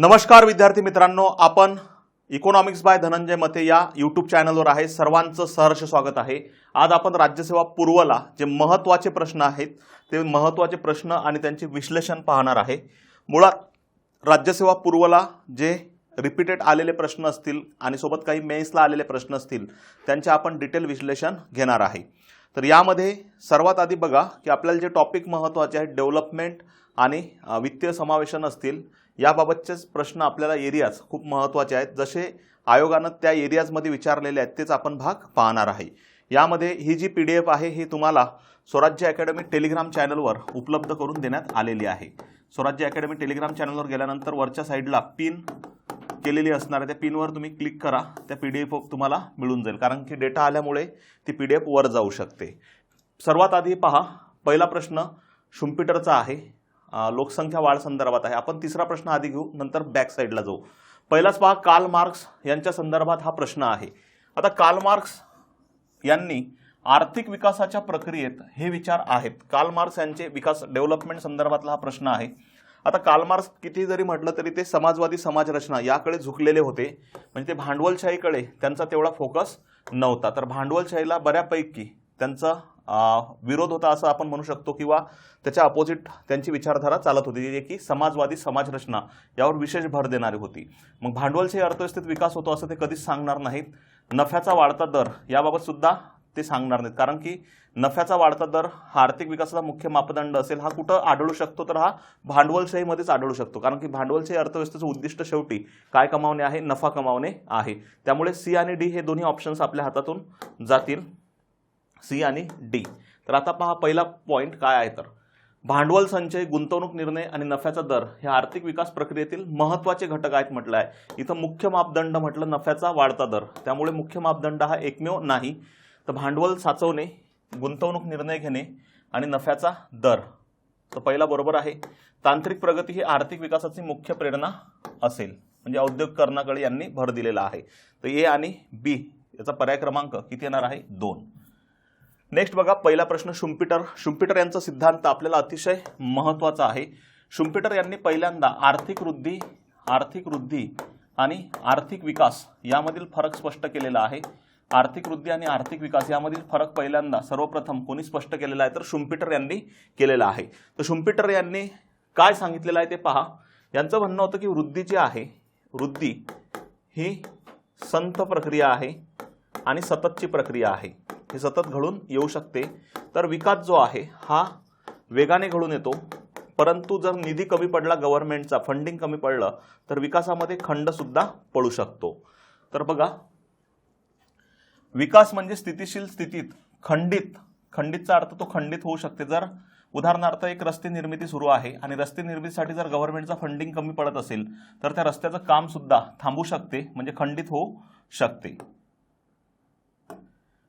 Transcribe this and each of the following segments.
नमस्कार विद्यार्थी मित्रांनो आपण इकॉनॉमिक्स बाय धनंजय मते या यूट्यूब चॅनलवर आहे. सर्वांचं सहर्ष स्वागत आहे. आज आपण राज्यसेवा पूर्वला जे महत्त्वाचे प्रश्न आहेत ते महत्त्वाचे प्रश्न आणि त्यांचे विश्लेषण पाहणार आहे. मुळात राज्यसेवा पूर्वला जे रिपीटेड आलेले प्रश्न असतील आणि सोबत काही मेन्सला आलेले प्रश्न असतील त्यांचे आपण डिटेल विश्लेषण घेणार आहे. तर यामध्ये सर्वात आधी बघा की आपल्याला जे टॉपिक महत्त्वाचे आहेत डेव्हलपमेंट आणि वित्तीय समावेशन असतील याबाबतचेच प्रश्न आपल्याला एरियाज खूप महत्त्वाचे आहेत. जसे आयोगानं त्या एरियाजमध्ये विचारलेले आहेत तेच आपण भाग पाहणार आहे. यामध्ये ही जी पी डी एफ आहे ही तुम्हाला स्वराज्य अकॅडमी टेलिग्राम चॅनलवर उपलब्ध करून देण्यात आलेली आहे. स्वराज्य अकॅडमी टेलिग्राम चॅनलवर गेल्यानंतर वरच्या साईडला पिन केलेली असणार आहे. त्या पिनवर तुम्ही क्लिक करा त्या पी डी एफ तुम्हाला मिळून जाईल. कारण की डेटा आल्यामुळे ती पी डी एफ वर जाऊ शकते. सर्वात आधी पहा पहिला प्रश्न शुम्पिटरचा आहे. लोकसंख्या वाढ संदर्भात आहे. आपण तिसरा प्रश्न आधी घेऊ नंतर बॅक साईडला जाऊ. पहिलाच पहा कार्ल मार्क्स यांच्या संदर्भात हा प्रश्न आहे. आता कार्ल मार्क्स यांनी आर्थिक विकासाच्या प्रक्रियेत हे विचार आहेत. कार्ल मार्क्स यांचे विकास डेव्हलपमेंट संदर्भातला हा प्रश्न आहे. आता कार्ल मार्क्स किती जरी म्हटलं तरी ते समाजवादी समाजरचना याकडे झुकलेले होते. म्हणजे ते भांडवलशाहीकडे त्यांचा तेवढा फोकस नव्हता. तर भांडवलशाहीला बऱ्यापैकी त्यांचा विरोध होता असं आपण म्हणू शकतो किंवा त्याच्या अपोजिट त्यांची विचारधारा चालत होती जे की समाजवादी समाजरचना यावर विशेष भर देणारी होती. मग भांडवलशाही अर्थव्यवस्थेत विकास होतो असं ते कधीच सांगणार नाहीत. नफ्याचा वाढता दर याबाबत सुद्धा ते सांगणार नाहीत. कारण की नफ्याचा वाढता दर हा आर्थिक विकासाचा मुख्य मापदंड असेल हा कुठं आढळू शकतो तर हा भांडवलशाहीमध्येच आढळू शकतो. कारण की भांडवलशाही अर्थव्यवस्थेचं उद्दिष्ट शेवटी काय कमावणे आहे? नफा कमावणे आहे. त्यामुळे सी आणि डी हे दोन्ही ऑप्शन्स आपल्या हातातून जातील. सी आणि डी. तर आता पहा पहिला पॉईंट काय आहे तर. भांडवल संचय गुंतवणूक निर्णय आणि नफ्याचा दर हे आर्थिक विकास प्रक्रियेतील महत्त्वाचे घटक आहेत म्हटलं आहे इथं मुख्य मापदंड म्हटलं नफ्याचा वाढता दर. त्यामुळे मुख्य मापदंड हा एकमेव नाही. तर भांडवल साचवणे गुंतवणूक निर्णय घेणे आणि नफ्याचा दर. तर पहिला बरोबर आहे. तांत्रिक प्रगती ही आर्थिक विकासाची मुख्य प्रेरणा असेल. म्हणजे औद्योगिकरणाकडे यांनी भर दिलेला आहे. तर ए आणि बी याचा पर्याय क्रमांक किती येणार आहे? दोन. नेक्स्ट बघा पहिला प्रश्न शुम्पिटर. शुम्पिटर यांचा सिद्धांत आपल्याला अतिशय महत्त्वाचा आहे. शुम्पिटर यांनी पहिल्यांदा आर्थिक वृद्धी आर्थिक वृद्धी आणि आर्थिक विकास यामधील फरक स्पष्ट केलेला आहे. आर्थिक वृद्धी आणि आर्थिक विकास यामधील फरक पहिल्यांदा सर्वप्रथम कोणी स्पष्ट केलेला आहे तर शुम्पिटर यांनी केलेला आहे. तर शुम्पिटर यांनी काय सांगितलेलं आहे ते पहा. यांचं म्हणणं होतं की वृद्धी जी आहे वृद्धी ही संथ प्रक्रिया आहे आणि सततची प्रक्रिया आहे. हे सतत घडून येऊ शकते. तर विकास जो आहे हा वेगाने घडून येतो. परंतु जर निधी कमी पडला गव्हर्नमेंटचा फंडिंग कमी पडलं तर विकासामध्ये खंडसुद्धा पडू शकतो. तर बघा विकास म्हणजे स्थितिशील स्थितीत खंडित. खंडितचा अर्थ तो खंडित होऊ शकते. जर उदाहरणार्थ एक रस्ते निर्मिती सुरू आहे आणि रस्ते निर्मितीसाठी जर गव्हर्नमेंटचा फंडिंग कमी पडत असेल तर त्या रस्त्याचं कामसुद्धा थांबू शकते म्हणजे खंडित होऊ शकते.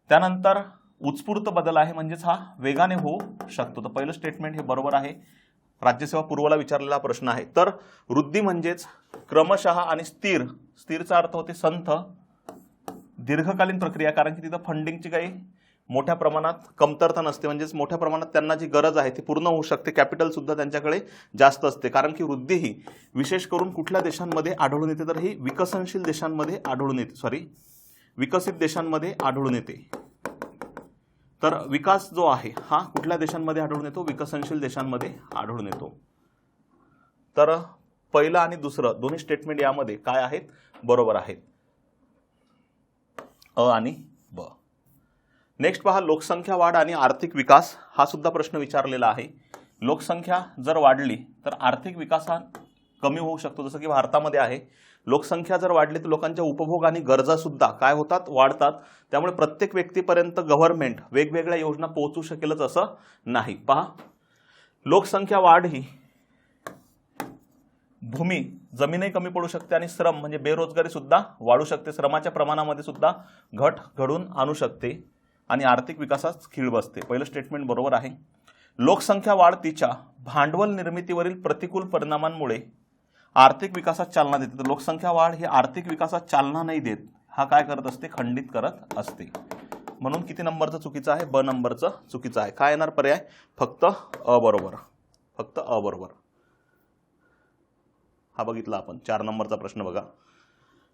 त्यानंतर उत्स्फूर्त बदल आहे म्हणजेच हा वेगाने होऊ शकतो. तर पहिलं स्टेटमेंट हे बरोबर आहे. राज्यसेवा पूर्वला विचारलेला प्रश्न आहे. तर वृद्धी म्हणजेच क्रमशः आणि स्थिर स्थिरचा अर्थ होते संथ दीर्घकालीन प्रक्रिया कारण की तिथं फंडिंगची काही मोठ्या प्रमाणात कमतरता नसते. म्हणजेच मोठ्या प्रमाणात त्यांना जी गरज आहे ती पूर्ण होऊ शकते. कॅपिटलसुद्धा त्यांच्याकडे जास्त असते. कारण की वृद्धी ही विशेष करून कुठल्या देशांमध्ये आढळून येते तर ही विकसनशील देशांमध्ये आढळून येते. सॉरी विकसित देशांमध्ये आढळून येते. तर विकास जो आहे हा कुठल्या देशांमध्ये आढळून येतो? विकसनशील देशांमध्ये आढळून येतो. तर पहिलं आणि दुसरं दोन्ही स्टेटमेंट यामध्ये काय आहेत? बरोबर आहेत. अ आणि ब. नेक्स्ट पहा लोकसंख्या वाढ आणि आर्थिक विकास हा सुद्धा प्रश्न विचारलेला आहे. लोकसंख्या जर वाढली तर आर्थिक विकास हा कमी होऊ शकतो जसं की भारतामध्ये आहे. लोकसंख्या जर वाढली तर लोकांच्या उपभोग आणि गरजा सुद्धा काय होतात? वाढतात. त्यामुळे प्रत्येक व्यक्तीपर्यंत गव्हर्नमेंट वेगवेगळ्या योजना पोहोचू शकेलच असं नाही. पहा लोकसंख्या वाढ ही भूमी जमीनही कमी पडू शकते आणि श्रम म्हणजे बेरोजगारी सुद्धा वाढू शकते. श्रमाच्या प्रमाणामध्ये सुद्धा घट घडून आणू शकते आणि आर्थिक विकासात खीळ बसते. पहिलं स्टेटमेंट बरोबर आहे. लोकसंख्या वाढ तिच्या भांडवल निर्मितीवरील प्रतिकूल परिणामांमुळे आर्थिक विकासात चालना देते. तर लोकसंख्या वाढ ही आर्थिक विकासात चालना नाही देत. हा काय करत असते? खंडित करत असते. म्हणून किती नंबरचं चुकीचं आहे? ब नंबरचं चुकीचं आहे. काय येणार? पर्याय? फक्त अ बरोबर. फक्त अ बरोबर. हा बघितला आपण. चार नंबरचा प्रश्न बघा.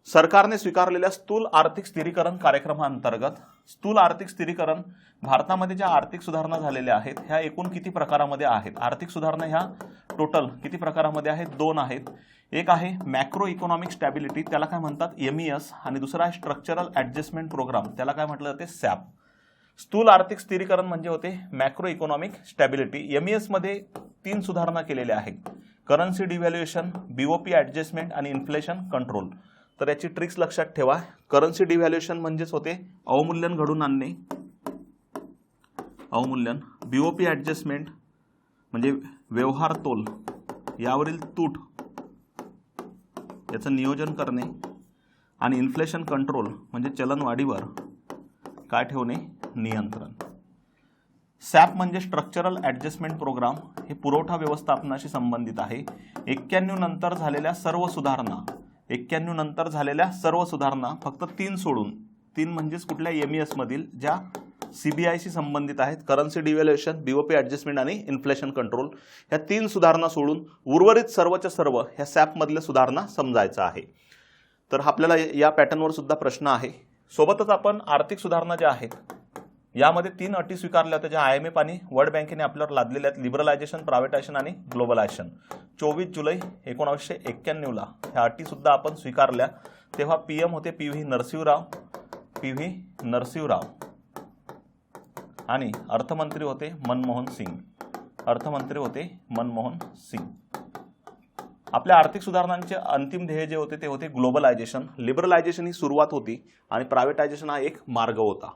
सरकारने स्वीकारलेल्या स्थूल आर्थिक स्थिरीकरण कार्यक्रमाअंतर्गत स्थूल आर्थिक स्थिरीकरण भारतामध्ये ज्या आर्थिक सुधारणा झालेल्या आहेत ह्या एकूण किती प्रकारामध्ये आहेत? आर्थिक सुधारणा ह्या टोटल किती प्रकारामध्ये आहेत? दोन आहेत. एक आहे मॅक्रो इकॉनॉमिक स्टॅबिलिटी त्याला काय म्हणतात? एम आणि दुसरा आहे स्ट्रक्चरल ॲडजस्टमेंट प्रोग्राम त्याला काय म्हटलं जाते? सॅप स्थूल आर्थिक स्थिरीकरण म्हणजे होते macro economic stability M E एसमध्ये तीन सुधारणा केलेल्या आहेत. करन्सी डिव्हॅल्युएशन बीओपी ॲडजस्टमेंट आणि इन्फ्लेशन कंट्रोल तर याची ट्रिक्स लक्षात ठेवा. करन्सी डिव्हॅल्युएशन म्हणजेच होते अवमूल्यन घडून आणणे. अवमूल्यन. बीओपी ॲडजस्टमेंट म्हणजे व्यवहार तोल. यावरील तूट. याचं नियोजन करणे. आणि इन्फ्लेशन कंट्रोल म्हणजे चलनवाढीवर काय ठेवणे? नियंत्रण. सॅप म्हणजे स्ट्रक्चरल ॲडजस्टमेंट प्रोग्राम हे पुरवठा व्यवस्थापनाशी संबंधित आहे. एक्क्याण्णव नंतर झालेल्या सर्व सुधारणा. एक्क्याण्णव नंतर झालेल्या सर्व सुधारणा फक्त तीन सोडून तीन म्हणजेच कुठल्या एम एसमधील ज्या सी बी आयशी संबंधित आहेत करन्सी डिव्हॅल्युएशन बीओपी ॲडजस्टमेंट आणि इन्फ्लेशन कंट्रोल ह्या तीन सुधारणा सोडून उर्वरित सर्वच्या सर्व ह्या सॅपमधल्या सुधारणा समजायचं आहे. तर आपल्याला या पॅटर्नवर सुद्धा प्रश्न आहे. सोबतच आपण आर्थिक सुधारणा ज्या आहेत यामध्ये तीन अटी स्वीकारल्या होत्या ज्या आय एम एफ आणि वर्ल्ड बँकेने आपल्यावर लादलेल्या आहेत. लिबरलायझेशन प्रायव्हेटायझेशन आणि ग्लोबलायझेशन चोवीस जुलै एकोणावीसशे एक्क्याण्णवला ह्या अटीसुद्धा आपण स्वीकारल्या. तेव्हा पी एम होते P V Narasimharao P V Narasimharao. आणि अर्थमंत्री होते मनमोहन सिंग. अर्थमंत्री होते मनमोहन सिंग. आपल्या आर्थिक सुधारणांचे अंतिम ध्येय जे होते ते होते ग्लोबलायझेशन लिबरलायझेशन ही सुरुवात होती आणि प्रायव्हेटायझेशन हा एक मार्ग होता.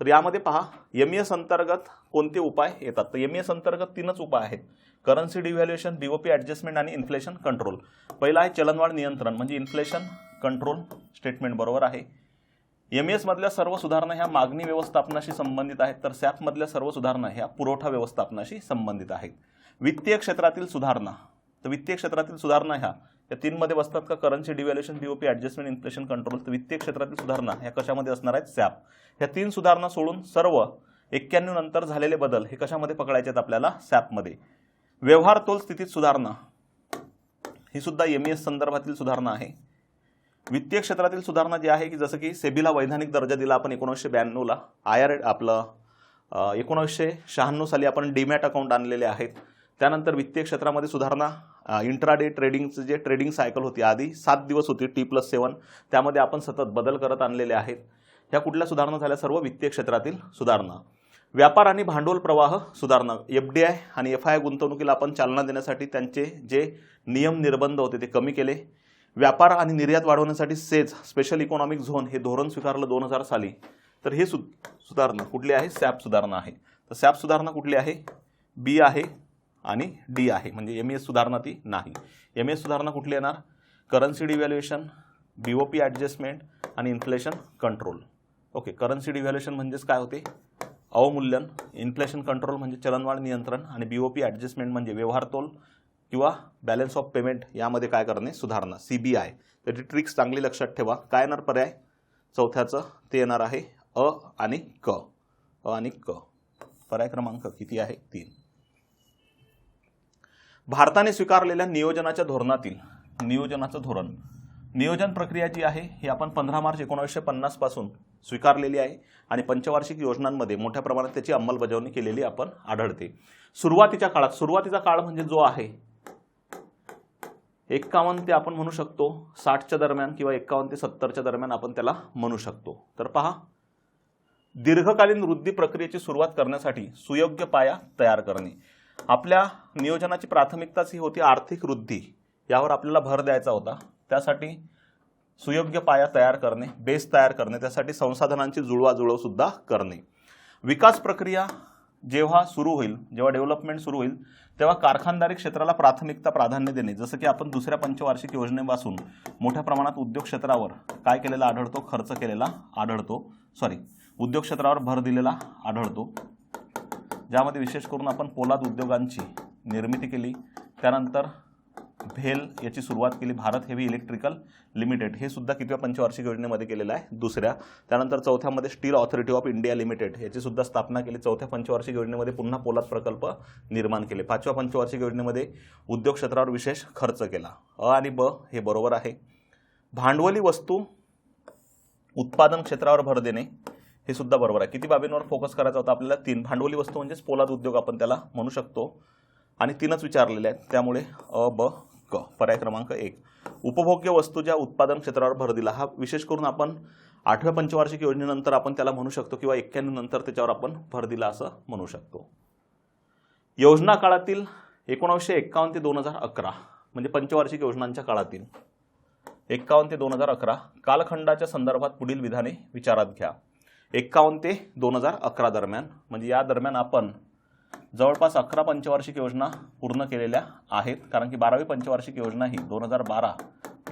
तर यामध्ये पहा एम एस अंतर्गत कोणते उपाय येतात? तर एम एस अंतर्गत तीनच उपाय आहेत. करन्सी डिव्हॅल्युएशन डीओपी ॲडजस्टमेंट आणि इन्फ्लेशन कंट्रोल पहिला आहे चलनवाढ नियंत्रण म्हणजे इन्फ्लेशन कंट्रोल स्टेटमेंट बरोबर आहे. एम एसमधल्या सर्व सुधारणा ह्या मागणी व्यवस्थापनाशी संबंधित आहेत तर सॅपमधल्या सर्व सुधारणा ह्या पुरवठा व्यवस्थापनाशी संबंधित आहेत. वित्तीय क्षेत्रातील सुधारणा तर वित्तीय क्षेत्रातील सुधारणा ह्या या तीनमध्ये बसतात का? Currency devaluation BOP adjustment inflation control तर वित्तीय क्षेत्रातील सुधारणा ह्या कशामध्ये असणार आहेत? सॅप ह्या तीन सुधारणा सोडून सर्व एक्क्याण्णव नंतर झालेले बदल हे कशामध्ये पकडायचे आहेत आपल्याला? सॅपमध्ये व्यवहार तोल स्थितीत सुधारणा. ही सुद्धा एम एस संदर्भातील सुधारणा आहे. वित्तीय क्षेत्रातील सुधारणा जी आहे की जसं की सेबीला वैधानिक दर्जा दिला आपण एकोणीसशे ब्याण्णवला आय आर आपलं एकोणीसशे शहाण्णव साली आपण डीमॅट अकाउंट आणलेले आहेत. त्यानंतर वित्तीय क्षेत्रामध्ये सुधारणा. इंट्राडे ट्रेडिंगचं जे ट्रेडिंग सायकल होती आधी सात दिवस होती टी प्लस सेवन त्यामध्ये आपण सतत बदल करत आणलेले आहेत. ह्या कुठल्या सुधारणा झाल्या? सर्व वित्तीय क्षेत्रातील सुधारणा. व्यापार आणि भांडवल प्रवाह सुधारणा. एफ डी आय आणि एफ आय गुंतवणुकीला आपण चालना देण्यासाठी त्यांचे जे नियम निर्बंध होते ते कमी केले. व्यापार आणि निर्यात वाढवण्यासाठी सेज स्पेशल इकॉनॉमिक झोन हे धोरण स्वीकारलं दोन हजार साली. तर हे सु सुधारणा कुठली आहे? सॅप सुधारणा आहे. तर सॅप सुधारणा कुठली आहे? बी आहे. आणि डी आहे म्हणजे एम एस सुधारणा ती नाही. एम एस सुधारणा कुठली येणार? Currency devaluation B O P adjustment आणि inflation control okay currency devaluation म्हणजेच काय होते? अवमूल्यन इन्फ्लेशन कंट्रोल म्हणजे चलनवाढ नियंत्रण आणि बी ओ पी ॲडजस्टमेंट म्हणजे व्यवहार तोल किंवा बॅलन्स ऑफ पेमेंट यामध्ये काय करणे? सुधारणा. सी बी आय त्याची ट्रिक्स चांगली लक्षात ठेवा. काय येणार? पर्याय? चौथ्याचं ते येणार आहे अ आणि क. अ आणि क. पर्याय क्रमांक किती आहे? तीन. भारताने स्वीकारलेल्या नियोजनाच्या धोरणातील नियोजनाचं धोरण नियोजन प्रक्रिया जी आहे ही आपण पंधरा मार्च एकोणीसशे पन्नासपासून स्वीकारलेली आहे आणि पंचवार्षिक योजनांमध्ये मोठ्या प्रमाणात त्याची अंमलबजावणी केलेली आपण आढळते. सुरुवातीच्या काळात सुरुवातीचा काळ म्हणजे जो आहे एक्कावन्न ते आपण म्हणू शकतो साठच्या दरम्यान किंवा एक्कावन्न ते सत्तरच्या दरम्यान आपण त्याला म्हणू शकतो. तर पहा दीर्घकालीन वृद्धी प्रक्रियेची सुरुवात करण्यासाठी सुयोग्य पाया तयार करणे. आपल्या नियोजनाची प्राथमिकताच ही होती आर्थिक वृद्धी. यावर आपल्याला भर द्यायचा होता. त्यासाठी सुयोग्य पाया तयार करणे बेस तयार करणे त्यासाठी संसाधनांची जुळवाजुळवसुद्धा करणे. विकास प्रक्रिया जेव्हा सुरू होईल जेव्हा डेव्हलपमेंट सुरू होईल तेव्हा कारखानदारी क्षेत्राला प्राथमिकता प्राधान्य देणे. जसं की आपण दुसऱ्या पंचवार्षिक योजनेपासून मोठ्या प्रमाणात उद्योग क्षेत्रावर काय केलेला आढळतो? खर्च केलेला आढळतो. सॉरी उद्योग क्षेत्रावर भर दिलेला आढळतो. ज्यामध्ये विशेष करून आपण पोलाद उद्योगांची निर्मिती केली. त्यानंतर भेल याची सुरुवात केली. भारत हेवी इलेक्ट्रिकल लिमिटेड हे सुद्धा कितव्या पंचवार्षिक योजनेमध्ये केलेलं आहे? दुसऱ्या. त्यानंतर चौथ्यामध्ये steel authority of India limited याची सुद्धा स्थापना केली. चौथ्या पंचवार्षिक योजनेमध्ये पुन्हा पोलाद प्रकल्प निर्माण केले. पाचव्या पंचवार्षिक योजनेमध्ये उद्योग क्षेत्रावर विशेष खर्च केला. अ आणि ब हे बरोबर आहे. भांडवली वस्तू उत्पादन क्षेत्रावर भर देणे. हे सुद्धा बरोबर आहे. किती बाबींवर फोकस करायचा होता आपल्याला? तीन. भांडवली वस्तू म्हणजेच पोलाद उद्योग आपण त्याला म्हणू शकतो. आणि तीनच विचारलेले आहेत. त्यामुळे अ ब क पर्याय क्रमांक एक. उपभोग्य वस्तू ज्या उत्पादन क्षेत्रावर भर दिला हा विशेष करून आपण आठव्या पंचवार्षिक योजनेनंतर आपण त्याला म्हणू शकतो किंवा एक्क्याण्णव नंतर त्याच्यावर आपण भर दिला असं म्हणू शकतो. योजना काळातील एकोणावीसशे एक्कावन्न ते दोन हजार अकरा म्हणजे पंचवार्षिक योजनांच्या काळातील एक्कावन्न ते दोन हजार अकरा कालखंडाच्या संदर्भात पुढील विधाने विचारात घ्या. एक्कावन्न ते दोन हजार अकरा दरम्यान. म्हणजे या दरम्यान आपण जवळपास अकरा पंचवार्षिक योजना पूर्ण केलेल्या आहेत. कारण की बारावी पंचवार्षिक योजना ही दोन हजार बारा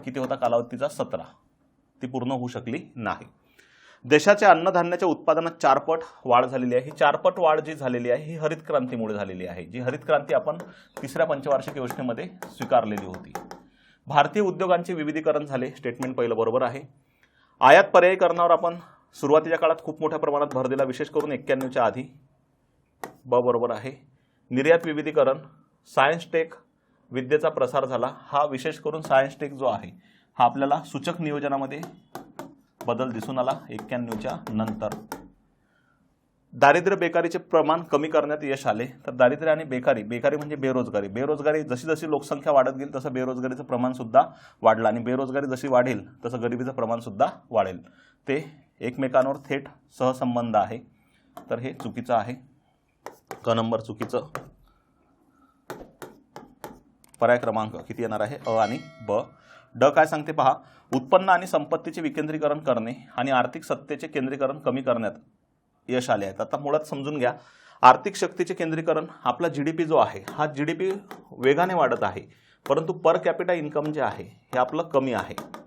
किती होता? कालावधीचा सतरा. ती पूर्ण होऊ शकली नाही. देशाच्या अन्नधान्याच्या उत्पादनात चारपट वाढ झालेली आहे. ही चारपट वाढ जी झालेली आहे ही हरित क्रांतीमुळे झालेली आहे. जी हरित क्रांती आपण तिसऱ्या पंचवार्षिक योजनेमध्ये स्वीकारलेली होती. भारतीय उद्योगांचे विविधीकरण झाले. स्टेटमेंट पहिलं बरोबर आहे. आयात पर्यायीकरणावर आपण सुरुवातीच्या काळात खूप मोठ्या प्रमाणात भर दिला विशेष करून एक्क्याण्णवच्या आधी. ब बरोबर आहे. निर्यात विविधीकरण सायन्स टेक विद्येचा प्रसार झाला. हा विशेष करून सायन्स टेक जो आहे हा आपल्याला सूचक नियोजनामध्ये बदल दिसून आला एक्क्याण्णवच्या नंतर. दारिद्र्य बेकारीचे प्रमाण कमी करण्यात यश आले. तर दारिद्र्य आणि बेकारी बेकारी म्हणजे बेरोजगारी. बेरोजगारी जशी जशी लोकसंख्या वाढत गेली तसं बेरोजगारीचं प्रमाणसुद्धा वाढलं आणि बेरोजगारी जशी वाढेल तसं गरिबीचं प्रमाणसुद्धा वाढेल. ते एकमेकांवर थेट सहसंबंध आहे. तर हे चुकीचं आहे. क नंबर चुकीचं. पर्याय क्रमांक किती येणार आहे? अ आणि ब. ड काय सांगते पहा. उत्पन्न आणि संपत्तीचे विकेंद्रीकरण करणे आणि आर्थिक सत्तेचे केंद्रीकरण कमी करण्यात यश आले आहेत. आता मुळात समजून घ्या. आर्थिक शक्तीचे केंद्रीकरण आपला जी डी पी जो आहे हा जी डी पी वेगाने वाढत आहे. परंतु पर कॅपिटा इन्कम जे आहे हे आपलं कमी आहे.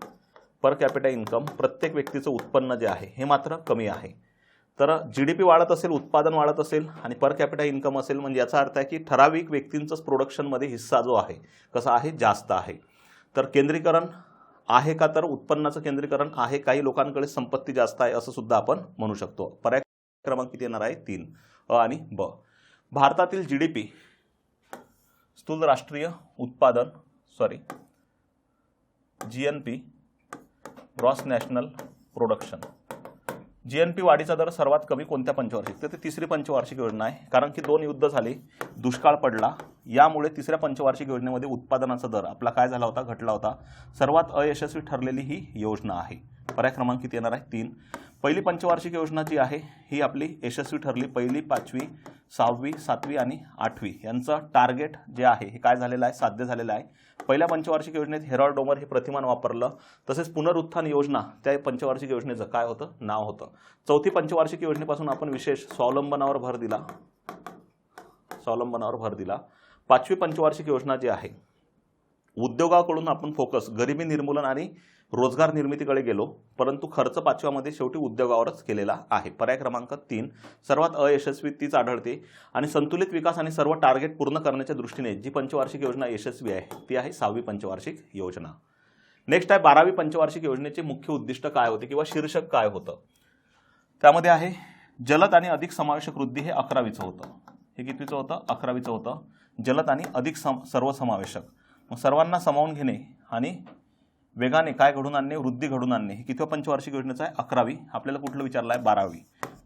पर कॅपिटा इन्कम प्रत्येक व्यक्तीचं उत्पन्न जे आहे हे मात्र कमी आहे. तर जी डी पी वाढत असेल उत्पादन वाढत असेल आणि पर कॅपिटा इन्कम असेल म्हणजे याचा अर्थ आहे की ठराविक व्यक्तींचाच प्रोडक्शनमध्ये हिस्सा जो आहे कसा आहे जास्त आहे. तर केंद्रीकरण आहे का तर उत्पन्नाचं केंद्रीकरण आहे काही लोकांकडे संपत्ती जास्त आहे असं सुद्धा आपण म्हणू शकतो. पर्याय क्रमांक किती येणार आहे तीन अ आणि ब. भारतातील जी डी पी स्थूल राष्ट्रीय उत्पादन sorry G N P gross national production. G N P वाढीचा दर सर्वात कमी कोणत्या पंचवार्षिक? तर ती तिसरी पंचवार्षिक योजना आहे. कारण की दोन युद्ध झाले दुष्काळ पडला यामुळे तिसऱ्या पंचवार्षिक योजनेमध्ये उत्पादनाचा दर आपला काय झाला होता? घटला होता. सर्वात अयशस्वी ठरलेली ही योजना आहे. पर्याय क्रमांक किती येणार आहे? तीन. पहिली पंचवार्षिक योजना जी आहे ही आपली यशस्वी ठरली. पहिली पाचवी सहावी सातवी आणि आठवी यांचं टार्गेट जे आहे हे काय झालेलं आहे? साध्य झालेलं आहे. पहिल्या पंचवार्षिक योजनेत हेरॉल्ड डोमर हे प्रतिमान वापरलं. तसेच पुनरुत्थान योजना त्या पंचवार्षिक योजनेचं काय होतं? नाव होतं. चौथी पंचवार्षिक योजनेपासून आपण विशेष स्वावलंबनावर भर दिला. स्वावलंबनावर भर दिला. पाचवी पंचवार्षिक योजना जी आहे उद्योगाकडून आपण फोकस गरिबी निर्मूलन आणि रोजगार निर्मितीकडे गेलो परंतु खर्च पाचव्यामध्ये शेवटी उद्योगावरच केलेला आहे. पर्याय क्रमांक तीन सर्वात अयशस्वी तीच आढळते आणि संतुलित विकास आणि सर्व टार्गेट पूर्ण करण्याच्या दृष्टीने जी पंचवार्षिक योजना यशस्वी आहे ती आहे सहावी पंचवार्षिक योजना. नेक्स्ट आहे बारावी पंचवार्षिक योजनेचे मुख्य उद्दिष्ट काय होते किंवा शीर्षक काय होतं? त्यामध्ये आहे जलद आणि अधिक समावेशक वृद्धी हे अकरावीचं होतं. हे कितवीचं होतं? अकरावीचं होतं. जलद आणि अधिक सम सर्वसमावेशक. मग सर्वांना सामावून घेणे आणि वेगाने काय घडून आणणे वृद्धी घडून आणणे हे कितव्या पंचवार्षिक योजनेचं आहे? अकरावी. आपल्याला कुठलं विचारलं आहे? बारावी.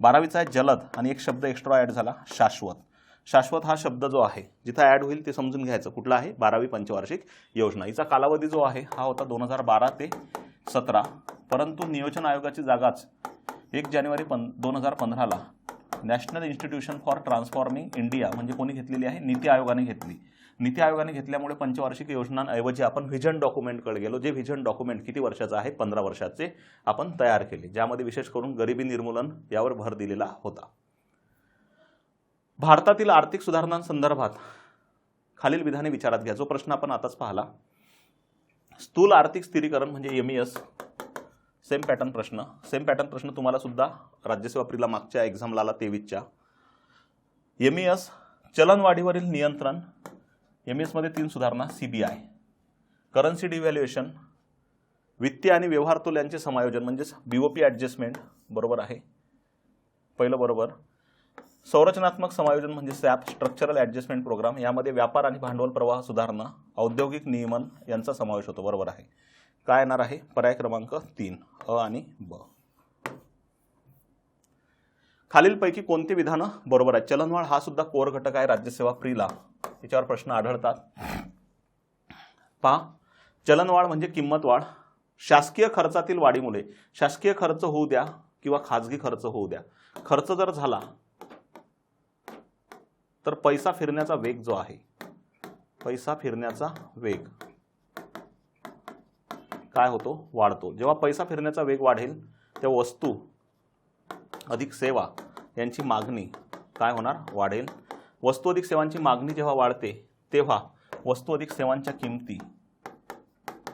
बारावीचा आहे जलद आणि एक शब्द एक्स्ट्रा ॲड झाला शाश्वत. शाश्वत हा शब्द जो आहे जिथं ॲड होईल ते समजून घ्यायचं. कुठला आहे? बारावी पंचवार्षिक योजना. हिचा कालावधी जो आहे हा होता दोन हजार बारा ते सतरा. परंतु नियोजन आयोगाची जागाच एक जानेवारी पं दोन हजार पंधराला national institution for transforming India म्हणजे कोणी घेतलेली आहे? नीती आयोगाने घेतली. नीती आयोगाने घेतल्यामुळे पंचवार्षिक योजनांऐवजी आपण व्हिजन डॉक्युमेंटकडे गेलो. जे व्हिजन डॉक्युमेंट किती वर्षाचं आहे पंधरा वर्षाचे आपण तयार केले. ज्यामध्ये विशेष करून गरिबी निर्मूलन यावर भर दिलेला होता. भारतातील आर्थिक सुधारणांसंदर्भात खालील विधाने विचारात घ्या. जो प्रश्न आपण आताच पाहिला. स्थूल आर्थिक स्थिरीकरण म्हणजे एम एस सेम पॅटर्न प्रश्न. सेम पॅटर्न प्रश्न तुम्हाला सुद्धा राज्यसेवा प्रिला मागच्या एक्झामला आला तेवीसच्या. एम एस चलनवाढीवरील नियंत्रण. एम एसमध्ये तीन सुधारणा C B I currency devaluation वित्तीय आणि व्यवहार तोल यांचे समायोजन म्हणजेच बी ओ पी ॲडजस्टमेंट बरोबर आहे. पहिलं बरोबर. संरचनात्मक समायोजन म्हणजे सॅप स्ट्रक्चरल ॲडजस्टमेंट प्रोग्राम यामध्ये व्यापार आणि भांडवल प्रवाह सुधारणा औद्योगिक नियमन यांचा समावेश होतो बरोबर आहे. काय येणार आहे? पर्याय क्रमांक तीन अ आणि ब. खालीलपैकी कोणती विधानं बरोबर आहे चलनवाढ हा सुद्धा कोर घटक आहे राज्यसेवा फ्रीला. याच्यावर प्रश्न आढळतात. पहा. चलनवाढ म्हणजे किंमत वाढ. शासकीय खर्चातील वाढीमुळे शासकीय खर्च होऊ द्या किंवा खाजगी खर्च होऊ द्या. खर्च जर झाला तर पैसा फिरण्याचा वेग जो आहे पैसा फिरण्याचा वेग काय होतो? वाढतो. जेव्हा पैसा फिरण्याचा वेग वाढेल तेव्हा वस्तू अधिक सेवा यांची मागणी काय होणार? वाढेल. वस्तू अधिक सेवांची मागणी जेव्हा वाढते तेव्हा वस्तू अधिक सेवांच्या किमती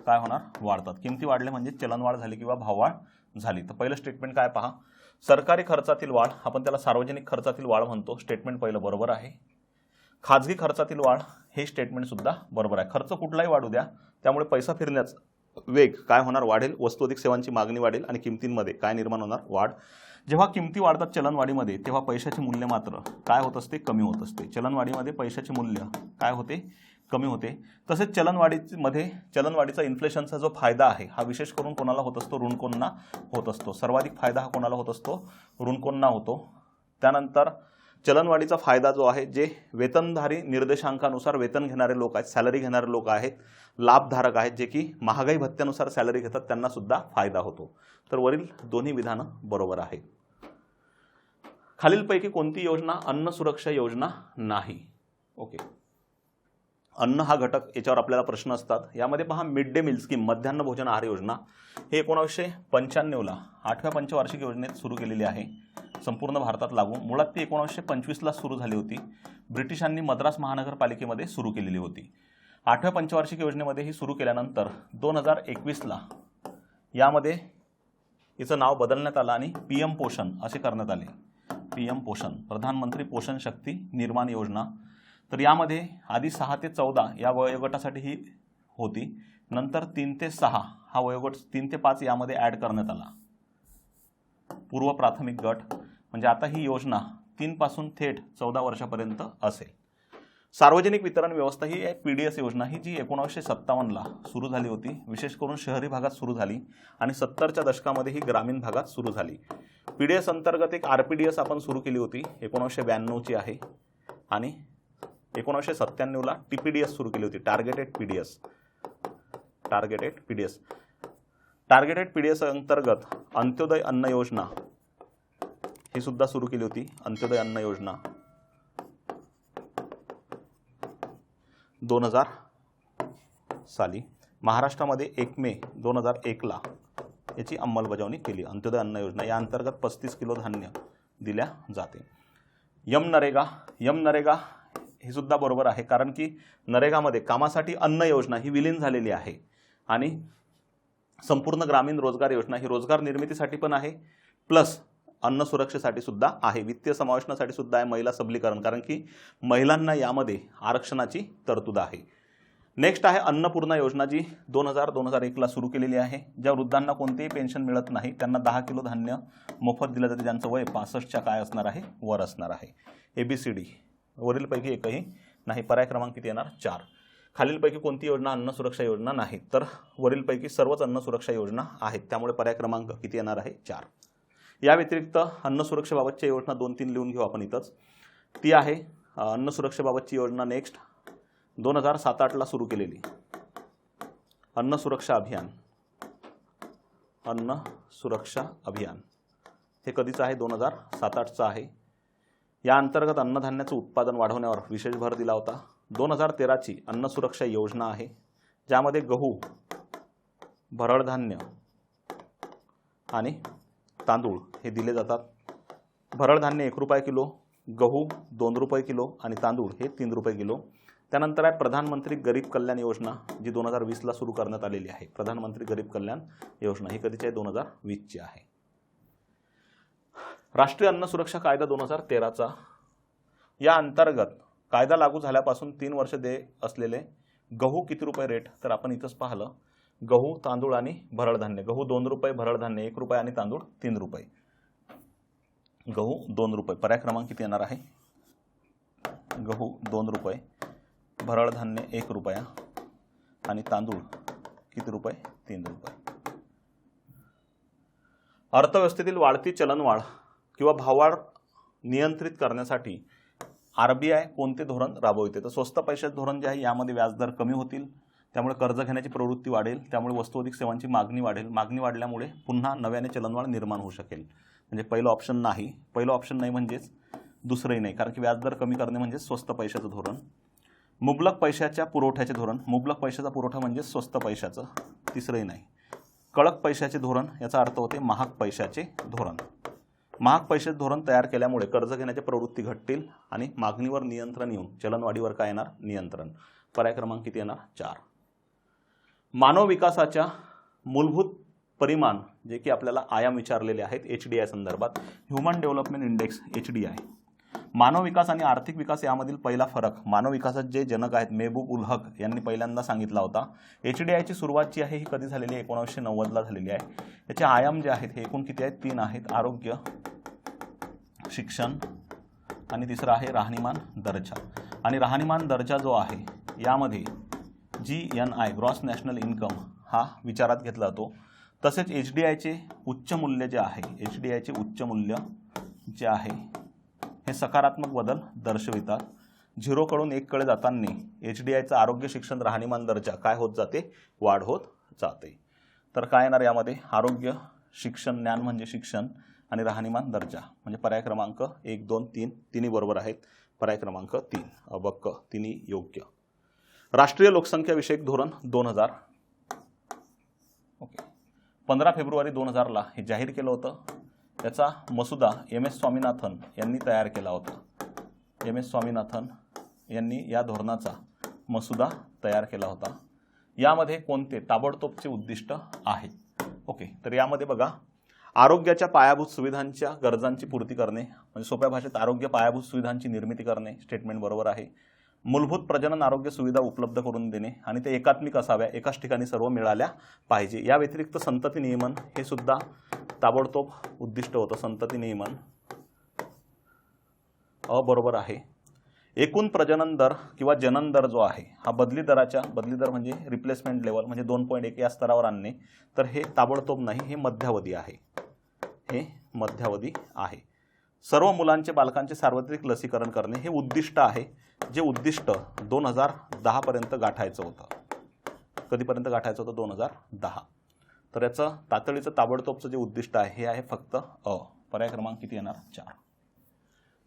काय होणार? वाढतात. किमती वाढले म्हणजे चलनवाढ झाली किंवा भाववाढ झाली. तर पहिलं स्टेटमेंट काय पहा? सरकारी खर्चातील वाढ आपण त्याला सार्वजनिक खर्चातील वाढ म्हणतो स्टेटमेंट पहिलं बरोबर आहे. खाजगी खर्चातील वाढ हे स्टेटमेंटसुद्धा बरोबर आहे. खर्च कुठलाही वाढू द्या त्यामुळे पैसा फिरण्याचा वेग काय होणार? वाढेल. वस्तू अधिक सेवांची मागणी वाढेल आणि किमतींमध्ये काय निर्माण होणार? वाढ. जेव्हा किमती वाढतात चलनवाढीमध्ये तेव्हा पैशाचे मूल्य मात्र. काय होत असते? कमी होत असते. चलनवाढीमध्ये पैशाचे मूल्य काय होते? कमी होते. तसेच चलनवाढीमध्ये चलनवाढीचा इन्फ्लेशनचा जो फायदा आहे हा विशेष करून कोणाला होत असतो? ऋणकोंना होत असतो. सर्वाधिक फायदा हा कोणाला होत असतो? ऋणकोंना होतो. त्यानंतर चलनवाढीचा फायदा जो आहे जे वेतनधारी निर्देशांकानुसार वेतन घेणारे लोक आहेत सॅलरी घेणारे लोक आहेत लाभधारक आहेत जे की महागाई भत्त्यानुसार सॅलरी घेतात त्यांनासुद्धा फायदा होतो. तर वरील दोन्ही विधानं बरोबर आहेत खालीलपैकी कोणती योजना अन्न सुरक्षा योजना नाही? ओके. अन्न हा घटक याच्यावर आपल्याला प्रश्न असतात. यामध्ये पहा मिड डे मील स्कीम मध्यान्ह भोजन आहार योजना. हे एकोणावीसशे पंच्याण्णवला आठव्या पंचवार्षिक योजनेत सुरू केलेली आहे. संपूर्ण भारतात लागू. मुळात ती एकोणावीसशे पंचवीसला सुरू झाली होती. ब्रिटिशांनी मद्रास महानगरपालिकेमध्ये सुरू केलेली होती. आठव्या पंचवार्षिक योजनेमध्ये ही सुरू केल्यानंतर दोन हजार एकवीसला यामध्ये हिचं नाव बदलण्यात आलं आणि पी एम पोषण असे करण्यात आले. पी एम पोषण प्रधानमंत्री पोषण शक्ती निर्माण योजना. तर यामध्ये आधी सहा ते चौदा या वयोगटासाठी ही होती. नंतर तीन ते सहा हा वयोगट तीन ते पाच यामध्ये ॲड करण्यात आला. पूर्व प्राथमिक गट म्हणजे आता ही योजना तीनपासून थेट चौदा वर्षापर्यंत असेल. सार्वजनिक वितरण व्यवस्था ही एक पी डी एस योजना. ही जी एकोणावीसशे सत्तावन्नला सुरू झाली होती विशेष करून शहरी भागात सुरू झाली आणि सत्तरच्या दशकामध्ये ही ग्रामीण भागात सुरू झाली. पी डी एस अंतर्गत एक आर पी डी एस आपण सुरू केली होती एकोणावीसशे ब्याण्णवची आहे. आणि एकोणावीसशे सत्त्याण्णवला टी पी डी एस सुरू केली होती targeted P D S targeted P D S targeted P D S अंतर्गत अंत्योदय अन्न योजना ही सुद्धा सुरू केली होती अंत्योदय अन्न योजना. दोन हजार साली महाराष्ट्रामध्ये एक मे दोन हजार एकला याची अंमलबजावणी केली. अंत्योदय अन्न योजना या अंतर्गत पस्तीस किलो धान्य दिल्या जाते. यम नरेगा यम नरेगा हे सुद्धा बरोबर आहे कारण की नरेगामध्ये कामासाठी अन्न योजना ही विलीन झालेली आहे आणि संपूर्ण ग्रामीण रोजगार योजना ही रोजगार निर्मितीसाठी पण आहे प्लस अन्न सुरक्षेसाठी सुद्धा आहे. वित्तीय समावेशनासाठी सुद्धा आहे महिला सबलीकरण कारण की महिलांना यामध्ये आरक्षणाची तरतूद आहे. नेक्स्ट आहे अन्नपूर्णा योजना जी. दोन हजार दोन हजार एकला सुरू केलेली आहे. ज्या वृद्धांना कोणतेही पेन्शन मिळत नाही त्यांना दहा किलो धान्य मोफत दिलं जाते. ज्यांचं वय पासष्टच्या काय असणार आहे वर असणार आहे. ए बी सी डी वरीलपैकी एकही नाही. पर्याय क्रमांक किती येणार? चार. खालीलपैकी कोणती योजना अन्न सुरक्षा योजना नाही? तर वरीलपैकी सर्वच अन्न सुरक्षा योजना आहेत. त्यामुळे पर्याय क्रमांक किती येणार आहे? चार. या व्यतिरिक्त अन्न सुरक्षेबाबतच्या योजना दोन तीन लिहून घेऊ आपण इथंच. ती आहे अन्न सुरक्षेबाबतची योजना नेक्स्ट. दोन हजार सात आठला सुरू केलेली. अन्न सुरक्षा अभियान. अन्न सुरक्षा अभियान. हे कधीचं आहे? दोन हजार सात आठचं आहे. या अंतर्गत अन्नधान्याचं उत्पादन वाढवण्यावर विशेष भर दिला होता. दोन हजार तेराची अन्न सुरक्षा योजना आहे ज्यामध्ये गहू भरडधान्य आणि तांदूळ हे दिले जातात. भरड धान्य एक रुपये किलो गहू दोन रुपये किलो आणि तांदूळ हे तीन रुपये किलो. त्यानंतर आहे प्रधानमंत्री गरीब कल्याण योजना जी दोन हजार वीसला सुरू करण्यात आलेली आहे. प्रधानमंत्री गरीब कल्याण योजना ही कधीची आहे? दोन हजार वीसची आहे. राष्ट्रीय अन्न सुरक्षा कायदा दोन हजार तेराचा या अंतर्गत कायदा लागू झाल्यापासून तीन वर्ष दे असलेले गहू किती रुपये रेट? तर आपण इथंच पाहिलं. गहू तांदूळ आणि भरड धान्य. गहू दोन रुपये भरड धान्य एक रुपये आणि तांदूळ तीन रुपये. गहू दोन रुपये. पर्याय क्रमांक किती येणार आहे? गहू दोन रुपये भरड धान्य एक रुपया आणि तांदूळ किती रुपये? तीन रुपये. अर्थव्यवस्थेतील वाढती चलनवाढ किंवा भाववाढ नियंत्रित करण्यासाठी आर बी आय कोणते धोरण राबविते? तर स्वस्त पैशाचं धोरण जे आहे यामध्ये व्याजदर कमी होतील. त्यामुळे कर्ज घेण्याची प्रवृत्ती वाढेल त्यामुळे वस्तू अधिक सेवांची मागणी वाढेल. मागणी वाढल्यामुळे पुन्हा नव्याने चलनवाढ निर्माण होऊ शकेल. म्हणजे पहिलं ऑप्शन नाही. पहिलं ऑप्शन नाही म्हणजेच दुसरंही नाही. कारण की व्याजदर कमी करणे म्हणजे स्वस्त पैशाचं धोरण. मुबलक पैशाच्या पुरवठ्याचे धोरण. मुबलक पैशाचा पुरवठा म्हणजे स्वस्त पैशाचं. तिसरंही नाही. कडक पैशाचे धोरण याचा अर्थ होते महाग पैशाचे धोरण. महाग पैशाचे धोरण तयार केल्यामुळे कर्ज घेण्याच्या प्रवृत्ती घटतील आणि मागणीवर नियंत्रण येऊन चलनवाढीवर काय येणार? नियंत्रण. पर्याय क्रमांक किती येणार? चार. मानव विकासाच्या मूलभूत परिमाण जे की आपल्याला आयाम विचारलेले आहेत एच डी आय संदर्भात human development index H D I मानव विकास आणि आर्थिक विकास यामधील पहिला फरक मानव विकासात जे जनक आहेत मेहबूब उल हक यांनी पहिल्यांदा सांगितला होता. एच डी आयची सुरुवात जी आहे ही कधी झालेली आहे? एकोणावीसशे नव्वदला झालेली आहे. याचे आयाम जे आहेत हे एकूण किती आहेत? तीन आहेत. आरोग्य शिक्षण आणि तिसरं आहे राहणीमान दर्जा. आणि राहणीमान दर्जा जो आहे यामध्ये G N I gross national income हा विचारात घेतला जातो. तसेच एच डी आयचे उच्च मूल्य जे आहे एच डी आयचे उच्च मूल्य जे आहे हे सकारात्मक बदल दर्शवितात. झिरोकडून एककडे जाताना एच डी आयचं आरोग्य शिक्षण राहणीमान दर्जा काय होत जाते? वाढ होत जाते. तर काय येणार यामध्ये? आरोग्य शिक्षण ज्ञान म्हणजे शिक्षण आणि राहणीमान दर्जा. म्हणजे पर्याय क्रमांक एक दोन तीन तिन्ही बरोबर आहेत. पर्याय क्रमांक तीन अबक्क तिन्ही योग्य. राष्ट्रीय लोकसंख्या विषयक धोरण दोन हजार. ओके पंधरा फेब्रुवारी दोन हजारला हे जाहीर केलं होतं. त्याचा मसुदा एम एस स्वामीनाथन यांनी तयार केला होता. एम एस स्वामीनाथन यांनी या धोरणाचा मसुदा तयार केला होता. यामध्ये कोणते ताबडतोबचे उद्दिष्ट आहे? ओके तर यामध्ये बघा आरोग्याच्या पायाभूत सुविधांच्या गरजांची पूर्ती करणे म्हणजे सोप्या भाषेत आरोग्य पायाभूत सुविधांची निर्मिती करणे स्टेटमेंट बरोबर आहे. मूलभूत प्रजनन आरोग्य सुविधा उपलब्ध करून देणे आणि ते एकात्मिक असाव्या एकाच ठिकाणी सर्व मिळाल्या पाहिजे. या व्यतिरिक्त संतती नियमन हे सुद्धा ताबडतोब उद्दिष्ट होतं. संतती नियमन अ बरोबर आहे. एकूण प्रजनन दर किंवा जनन दर जो आहे हा बदली दराच्या बदली दर म्हणजे रिप्लेसमेंट लेवल म्हणजे दोन पॉईंट एक या स्तरावर आणणे तर हे ताबडतोब नाही हे मध्यावधी आहे. हे मध्यावधी आहे. सर्व मुलांचे बालकांचे सार्वत्रिक लसीकरण करणे हे उद्दिष्ट आहे. जे उद्दिष्ट दोन हजार दहापर्यंत गाठायचं होतं. कधीपर्यंत गाठायचं होतं? दोन हजार दहा. तर याचं तातडीचं ताबडतोबचं जे उद्दिष्ट आहे हे आहे फक्त अ. पर्याय क्रमांक किती येणार? चार.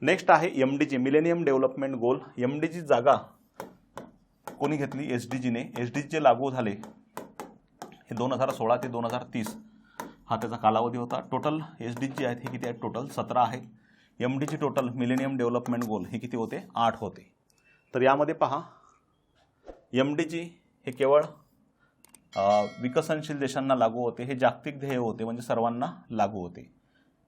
नेक्स्ट आहे M D G millennium development goal M D G जागा कोणी घेतली? एस डी जीने एस डी जे लागू झाले हे दोन हजार सोळा ते दोन हजार तीस. हा त्याचा कालावधी होता. टोटल एस डी जी आहेत हे किती आहेत? टोटल सतरा आहेत एम डीची टोटल मिलेनियम डेव्हलपमेंट गोल हे किती होते? आठ होते. तर यामध्ये पहा. एम डी जी हे केवळ विकसनशील देशांना लागू होते हे जागतिक ध्येय होते म्हणजे सर्वांना लागू होते.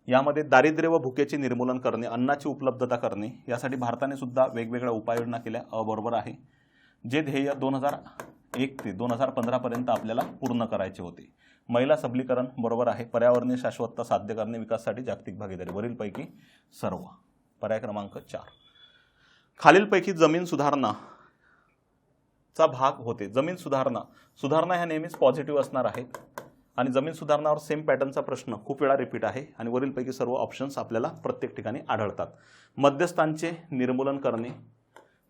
यामध्ये दारिद्र्य व भुकेचे निर्मूलन करणे अन्नाची उपलब्धता करणे यासाठी भारताने सुद्धा वेगवेगळ्या उपाययोजना केल्या बरोबर आहे. जे ध्येय दोन हजार एक ते दोन हजार पंधरापर्यंत आपल्याला पूर्ण करायचे होते. महिला सबलीकरण बरोबर आहे. पर्यावरणीय शाश्वतता साध्य करणे विकासासाठी जागतिक भागीदारी वरीलपैकी सर्व. पर्याय क्रमांक चार. खालीलपैकी जमीन सुधारणा चा भाग होते. जमीन सुधारणा. सुधारणा ह्या नेहमीच पॉझिटिव्ह असणार आहेत. आणि जमीन सुधारणावर सेम पॅटर्नचा प्रश्न खूप वेळा रिपीट आहे आणि वरीलपैकी सर्व ऑप्शन्स आपल्याला प्रत्येक ठिकाणी आढळतात. मध्यस्थांचे निर्मूलन करणे.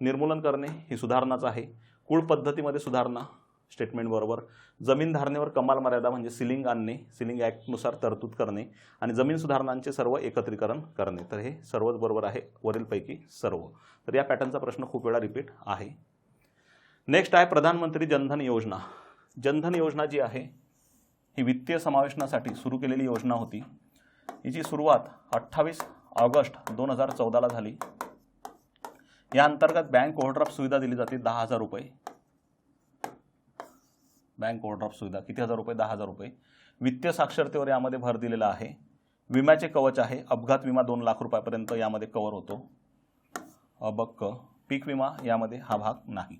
निर्मूलन करणे ही सुधारणाच आहे. कुळ पद्धतीमध्ये सुधारणा. स्टेटमेंट बरोबर. जमीन धारणेवर कमाल मर्यादा म्हणजे सिलिंग आणणे सिलिंग ॲक्टनुसार तरतूद करणे आणि जमीन सुधारणांचे सर्व एकत्रीकरण करणे. तर हे सर्वच बरोबर आहे वरीलपैकी सर्व. तर या पॅटर्नचा प्रश्न खूप वेळा रिपीट आहे. नेक्स्ट आहे प्रधानमंत्री जनधन योजना. जनधन योजना जी आहे ही वित्तीय समावेशनासाठी सुरू केलेली योजना होती. हिची सुरुवात अठ्ठावीस ऑगस्ट दोन हजार चौदाला झाली. या अंतर्गत बँक ओव्हरड्राफ्ट सुविधा दिली जाते दहा हजार रुपये. बँक ओव्हरड्राफ्ट सुविधा किती हजार रुपये? दहा हजार रुपये. वित्तीय साक्षरतेवर यामध्ये भर दिलेला आहे. विम्याचे कवच आहे. अपघात विमा दोन लाख रुपयापर्यंत यामध्ये कवर होतो. अबक्क पीक विमा यामध्ये हा भाग नाही.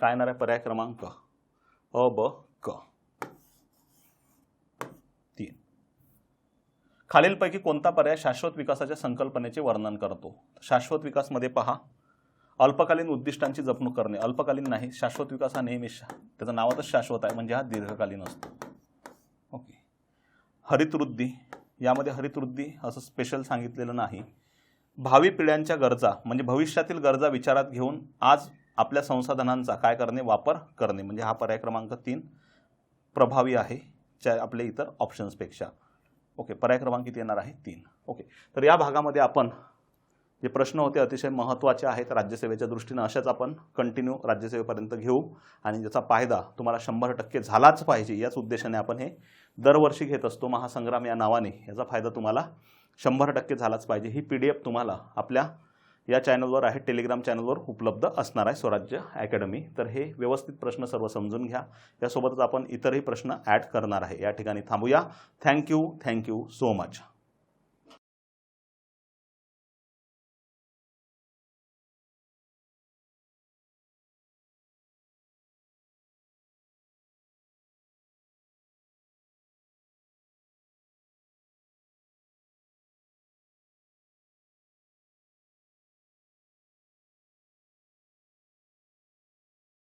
काय येणार आहे? पर्याय क्रमांक. अ ब क तीन. खालीलपैकी कोणता पर्याय शाश्वत विकासाच्या संकल्पनेचे वर्णन करतो? शाश्वत विकासमध्ये पहा. अल्पकालीन उद्दिष्टांची जपणूक करणे. अल्पकालीन नाही शाश्वत विकास हा नेहमी त्याचं नावातच शाश्वत आहे म्हणजे हा दीर्घकालीन असतो. ओके. हरितवृद्धी यामध्ये हरितवृद्धी असं स्पेशल सांगितलेलं नाही. भावी पिढ्यांच्या गरजा म्हणजे भविष्यातील गरजा विचारात घेऊन आज आपल्या संसाधनांचा काय करणे वापर करणे म्हणजे हा पर्याय क्रमांक तीन प्रभावी आहे च्या आपले इतर ऑप्शन्सपेक्षा ओके पर्याय क्रमांक किती येणार आहे? तीन. ओके. तर या भागामध्ये आपण जे प्रश्न होते अतिशय महत्त्वाचे आहेत राज्यसेवेच्या दृष्टीनं अशाच आपण कंटिन्यू राज्यसेवेपर्यंत घेऊ. आणि ज्याचा फायदा तुम्हाला शंभर टक्के झालाच पाहिजे याच उद्देशाने आपण हे दरवर्षी घेत असतो. महासंग्राम या नावाने याचा फायदा तुम्हाला शंभर टक्के झालाच पाहिजे. ही पी डी एफ तुम्हाला आपल्या या चॅनलवर आहे टेलिग्राम चॅनलवर उपलब्ध असणार आहे स्वराज्य अकॅडमी तर हे व्यवस्थित प्रश्न सर्व समजून घ्या. यासोबतच आपण इतरही प्रश्न ॲड करणार आहे. या ठिकाणी थांबूया. Thank you thank you so much